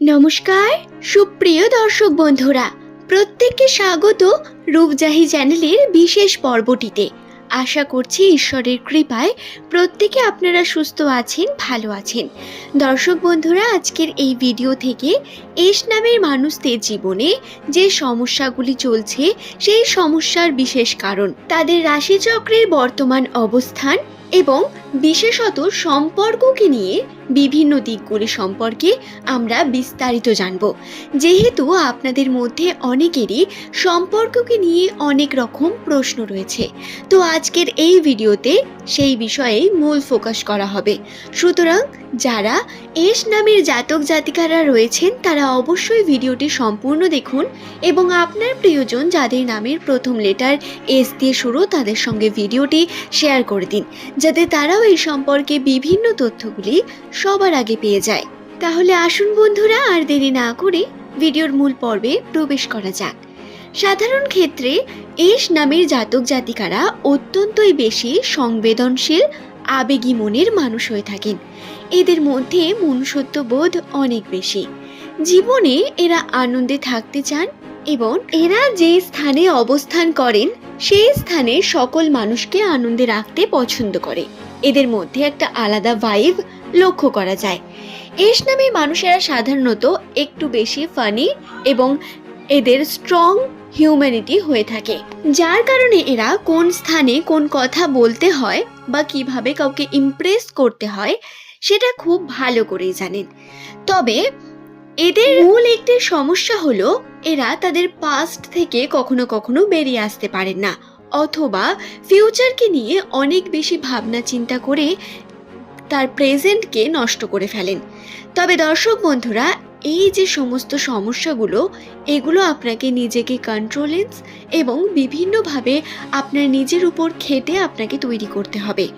নমস্কার, সুপ্রিয় দর্শক বন্ধুরা, প্রত্যেককে স্বাগত রূপজাহি চ্যানেলের বিশেষ পর্বটিতে। আশা করছি ঈশ্বরের কৃপায় প্রত্যেকে আপনারা সুস্থ আছেন, ভালো আছেন। দর্শক বন্ধুরা, আজকের এই ভিডিও থেকে এস নামের মানুষদের জীবনে যে সমস্যাগুলি চলছে, সেই সমস্যার বিশেষ কারণ, তাদের রাশিচক্রের বর্তমান অবস্থান এবং বিশেষত সম্পর্ককে নিয়ে বিভিন্ন দিকগুলি সম্পর্কে আমরা বিস্তারিত জানব। যেহেতু আপনাদের মধ্যে অনেকেরই সম্পর্ককে নিয়ে অনেক রকম প্রশ্ন রয়েছে, তো আজকের এই ভিডিওতে সেই বিষয়ে মূল ফোকাস করা হবে। সুতরাং যারা এস নামের জাতক জাতিকারা রয়েছেন, তারা অবশ্যই ভিডিওটি সম্পূর্ণ দেখুন এবং আপনার প্রিয়জন যাদের নামের প্রথম লেটার এস দিয়ে শুরু, তাদের সঙ্গে ভিডিওটি শেয়ার করে দিন, যাতে তারাও এই সম্পর্কে বিভিন্ন তথ্যগুলি সবার আগে পেয়ে যায়। তাহলে আসুন বন্ধুরা, আর দেরি না করে ভিডিওর মূল পর্বে প্রবেশ করা যাক। সাধারণ ক্ষেত্রে এস নামের জাতক জাতিকারা অত্যন্তই বেশি সংবেদনশীল, আবেগী মনের মানুষ হয়ে থাকেন। এদের মধ্যে মনুষ্যত্ব বোধ অনেক বেশি। জীবনে এরা আনন্দে থাকতে চান এবং এরা যে স্থানে অবস্থান করেন, সেই স্থানে সকল মানুষকে আনন্দে রাখতে পছন্দ করে। এদের মধ্যে একটা আলাদা ভাইব লক্ষ্য করা যায়। এস নামে মানুষেরা সাধারণত একটু বেশি ফানি এবং এদের স্ট্রং হিউম্যানিটি হয়ে থাকে। যার কারণে এরা কোন স্থানে কোন কথা বলতে হয় বা কীভাবে কাউকে ইমপ্রেস করতে হয়, সেটা খুব ভালো করেই জানেন। তবে এদের মূল একটি সমস্যা হলো এরা তাদের পাস্ট থেকে কখনো কখনো বেরিয়ে আসতে পারেন না। অথবা ফিউচারকে নিয়ে অনেক বেশি ভাবনা চিন্তা করে তার প্রেজেন্টকে নষ্ট করে ফেলেন। তবে দর্শক বন্ধুরা, এই যে সমস্ত সমস্যাগুলো, এগুলো আপনাকে নিজেকে কন্ট্রোলেন্স এবং বিভিন্নভাবে আপনার নিজের উপর খেটে আপনাকে তৈরি করতে হবে।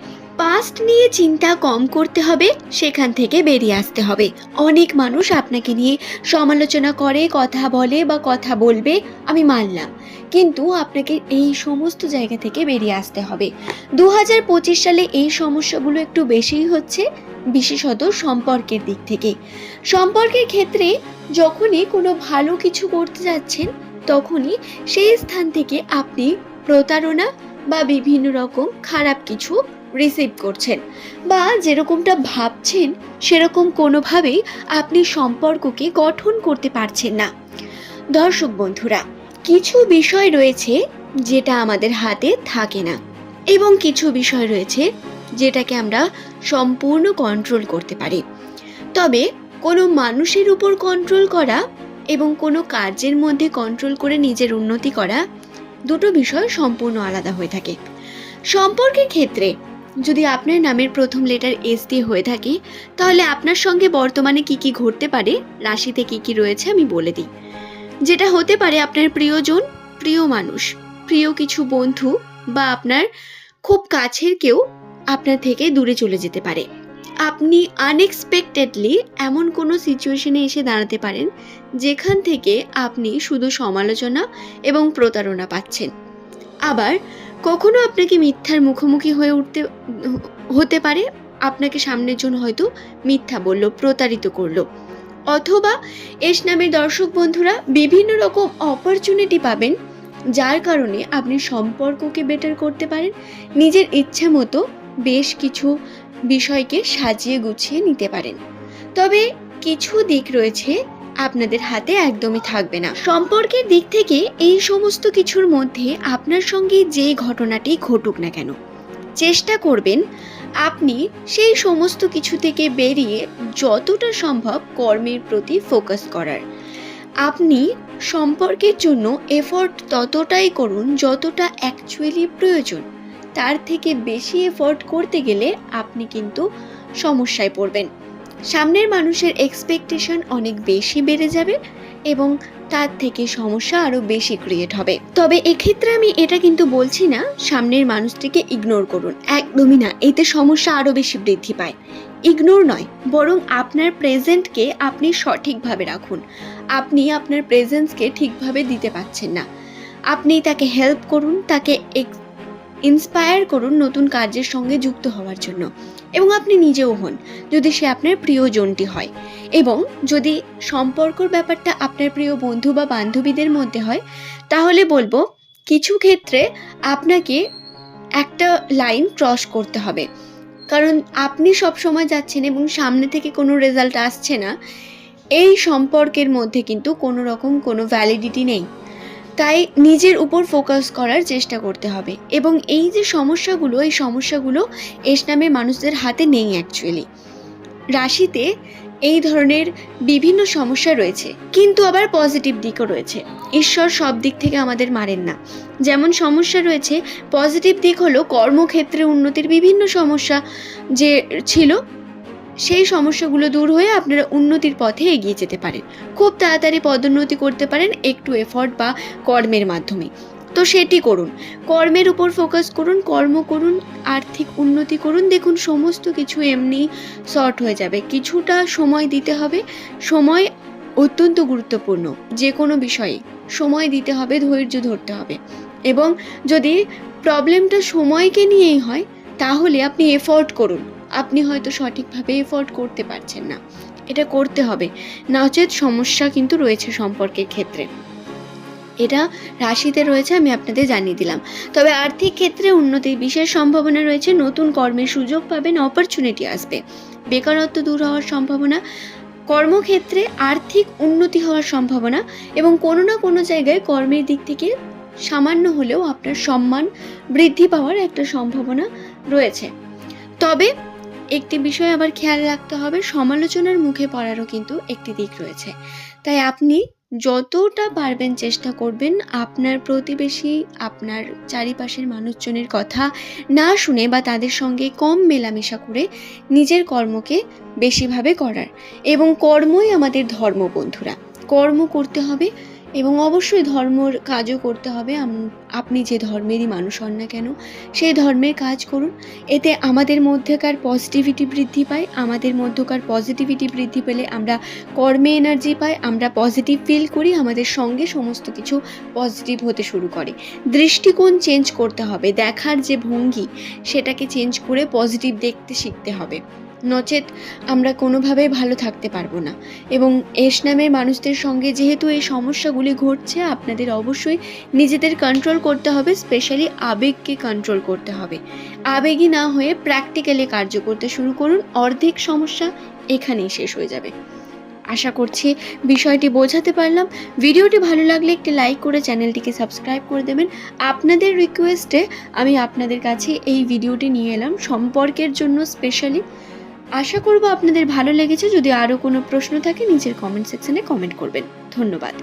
পাস্ট নিয়ে চিন্তা কম করতে হবে, সেখান থেকে বেরিয়ে আসতে হবে। অনেক মানুষ আপনাকে নিয়ে সমালোচনা করে, কথা বলে বা কথা বলবে, আমি মানলাম। কিন্তু আপনাকে এই সমস্ত জায়গা থেকে বেরিয়ে আসতে হবে। দু হাজার পঁচিশ সালে এই সমস্যাগুলো একটু বেশিই হচ্ছে, বিশেষত সম্পর্কের দিক থেকে। সম্পর্কের ক্ষেত্রে যখনই কোনো ভালো কিছু করতে যাচ্ছেন, তখনই সেই স্থান থেকে আপনি প্রতারণা বা বিভিন্ন রকম খারাপ কিছু রিসিভ করছেন বা যেরকমটা ভাবছেন, সেরকম কোনোভাবেই আপনি সম্পর্ককে গঠন করতে পারছেন না। দর্শক বন্ধুরা, কিছু বিষয় রয়েছে যেটা আমাদের হাতে থাকে না এবং কিছু বিষয় রয়েছে যেটাকে আমরা সম্পূর্ণ কন্ট্রোল করতে পারি। তবে কোনো মানুষের উপর কন্ট্রোল করা এবং কোনো কার্যের মধ্যে কন্ট্রোল করে নিজের উন্নতি করা দুটো বিষয় সম্পূর্ণ আলাদা হয়ে থাকে। সম্পর্কের ক্ষেত্রে যদি আপনার নামের প্রথম লেটার এস দিয়ে হয়ে থাকে, তাহলে আপনার সঙ্গে বর্তমানে কি কি ঘটতে পারে, রাশিতে কি কি রয়েছে আমি বলে দিই। যেটা হতে পারে আপনার প্রিয়জন, প্রিয় মানুষ, প্রিয় কিছু বন্ধু বা আপনার খুব কাছের কেউ আপনার থেকে দূরে চলে যেতে পারে। আপনি আনএক্সপেক্টেডলি এমন কোনো সিচুয়েশনে এসে দাঁড়াতে পারেন, যেখান থেকে আপনি শুধু সমালোচনা এবং প্রতারণা পাচ্ছেন। আবার কখনো আপনাকে মিথ্যার মুখোমুখি হয়ে উঠতে, হতে পারে? আপনাকে সামনের জন্য হয়তো মিথ্যা বলল, প্রতারিত করল। অথবা এস নামের দর্শক বন্ধুরা, বিভিন্ন রকম অপরচুনিটি পাবেন, যার কারণে আপনি সম্পর্ককে বেটার করতে পারেন, নিজের ইচ্ছা মতো বেশ কিছু বিষয়কে সাজিয়ে গুছিয়ে নিতে পারেন। তবে কিছু দিক রয়েছে আপনাদের হাতে একদমই থাকবে না। সম্পর্কের দিক থেকে এই সমস্ত কিছুর মধ্যে আপনার সঙ্গে যে ঘটনাটি ঘটুক না কেন, চেষ্টা করবেন আপনি সেই সমস্ত কিছু থেকে বেরিয়ে যতটা সম্ভব কর্মের প্রতি ফোকাস করার। আপনি সম্পর্কের জন্য এফোর্ট ততটাই করুন যতটা অ্যাকচুয়ালি প্রয়োজন। তার থেকে বেশি এফোর্ট করতে গেলে আপনি কিন্তু সমস্যায় পড়বেন। সামনের মানুষের এক্সপেকটেশন অনেক বেশি বেড়ে যাবে এবং তার থেকে সমস্যা আরও বেশি ক্রিয়েট হবে। তবে এক্ষেত্রে আমি এটা কিন্তু বলছি না, সামনের মানুষটিকে ইগনোর করুন। একদমই না, এতে সমস্যা আরও বেশি বৃদ্ধি পায়। ইগনোর নয়, বরং আপনার প্রেজেন্টকে আপনি সঠিকভাবে রাখুন। আপনি আপনার প্রেজেন্সকে ঠিকভাবে দিতে পারছেন না। আপনি তাকে হেল্প করুন, তাকে ইন্সপায়ার করুন নতুন কার্যের সঙ্গে যুক্ত হওয়ার জন্য। এবং আপনি নিজেও হন, যদি সে আপনার প্রিয়জনটি হয়। এবং যদি সম্পর্কর ব্যাপারটা আপনার প্রিয় বন্ধু বা বান্ধবীদের মধ্যে হয়, তাহলে বলব, কিছু ক্ষেত্রে আপনাকে একটা লাইন ক্রস করতে হবে। কারণ আপনি সব সময় যাচ্ছেন এবং সামনে থেকে কোনো রেজাল্ট আসছে না, এই সম্পর্কের মধ্যে কিন্তু কোনো রকম কোনো ভ্যালিডিটি নেই। তাই নিজের উপর ফোকাস করার চেষ্টা করতে হবে। এবং এই যে সমস্যাগুলো, এই সমস্যাগুলো এস নামে মানুষদের হাতে নেই অ্যাকচুয়ালি রাশিতে এই ধরনের বিভিন্ন সমস্যা রয়েছে, কিন্তু আবার পজিটিভ দিকও রয়েছে। ঈশ্বর সব দিক থেকে আমাদের মারেন না। যেমন সমস্যা রয়েছে পজিটিভ দিক হলো কর্মক্ষেত্রে উন্নতির বিভিন্ন সমস্যা যে ছিল সেই সমস্যাগুলো দূর হয়ে আপনারা উন্নতির পথে এগিয়ে যেতে পারেন। খুব তাড়াতাড়ি পদোন্নতি করতে পারেন একটু এফর্ট বা কর্মের মাধ্যমে। তো সেটি করুন। কর্মের উপর ফোকাস করুন, কর্ম করুন, আর্থিক উন্নতি করুন। দেখুন, সমস্ত কিছু এমনি শর্ট হয়ে যাবে। কিছুটা সময় দিতে হবে। সময় অত্যন্ত গুরুত্বপূর্ণ। যে কোনো বিষয়ে সময় দিতে হবে, ধৈর্য ধরতে হবে। এবং যদি প্রবলেমটা সময়কে নিয়েই হয়, তাহলে আপনি এফোর্ট করুন। আপনি হয়তো সঠিকভাবে এফোর্ট করতে পারছেন না। এটা করতে হবে। নচেত সমস্যা কিন্তু রয়েছে সম্পর্কের ক্ষেত্রে। এটা রাশিতে রয়েছে, আমি আপনাদের জানিয়ে দিলাম। তবে আর্থিক ক্ষেত্রে উন্নতির বিশেষ সম্ভাবনা রয়েছে, নতুন কর্মের সুযোগ পাবেন অপরচুনিটি আসবে। বেকারত্ব দূর হওয়ার সম্ভাবনা, কর্মক্ষেত্রে আর্থিক উন্নতি হওয়ার সম্ভাবনা এবং কোনো না কোনো জায়গায় কর্মের দিক থেকে সামান্য হলেও আপনার সম্মান বৃদ্ধি পাওয়ার একটা সম্ভাবনা রয়েছে। তবে একটি বিষয় আবার খেয়াল রাখতে হবে, সমালোচনার মুখে পড়ারও কিন্তু একটি দিক রয়েছে। তাই আপনি যতটা পারবেন চেষ্টা করবেন আপনার প্রতিবেশী, আপনার চারিপাশের মানুষজনের কথা না শুনে বা তাদের সঙ্গে কম মেলামেশা করে নিজের কর্মকে বেশিভাবে করার। এবং কর্মই আমাদের ধর্ম বন্ধুরা কর্ম করতে হবে এবং অবশ্যই ধর্মর কাজও করতে হবে। আপনি যে ধর্মেরই মানুষ হন না কেন সেই ধর্মের কাজ করুন। এতে আমাদের মধ্যেকার পজিটিভিটি বৃদ্ধি পায়, আমাদের মধ্যকার পজিটিভিটি বৃদ্ধি পেলে আমরা কর্মে এনার্জি পাই, আমরা পজিটিভ ফিল করি, আমাদের সঙ্গে সমস্ত কিছু পজিটিভ হতে শুরু করে। দৃষ্টিকোণ চেঞ্জ করতে হবে, দেখার যে ভঙ্গি, সেটাকে চেঞ্জ করে পজিটিভ দেখতে শিখতে হবে। নচেত আমরা কোনোভাবেই ভালো থাকতে পারব না। এবং এস নামের মানুষদের সঙ্গে যেহেতু এই সমস্যাগুলি ঘটছে, আপনাদের অবশ্যই নিজেদের কন্ট্রোল করতে হবে স্পেশালি আবেগকে কন্ট্রোল করতে হবে। আবেগই না হয়ে প্র্যাকটিক্যালি কার্য করতে শুরু করুন, অর্ধেক সমস্যা এখানেই শেষ হয়ে যাবে। আশা করছি বিষয়টি বোঝাতে পারলাম। ভিডিওটি ভালো লাগলে একটি লাইক করে চ্যানেলটিকে সাবস্ক্রাইব করে দেবেন। আপনাদের রিকোয়েস্টে আমি আপনাদের কাছে এই ভিডিওটি নিয়ে এলাম। সম্পর্কের জন্য স্পেশালি আশা করব আপনাদের ভালো লেগেছে। যদি আরও কোনো প্রশ্ন থাকে, নিচের কমেন্ট সেকশনে কমেন্ট করবেন। ধন্যবাদ।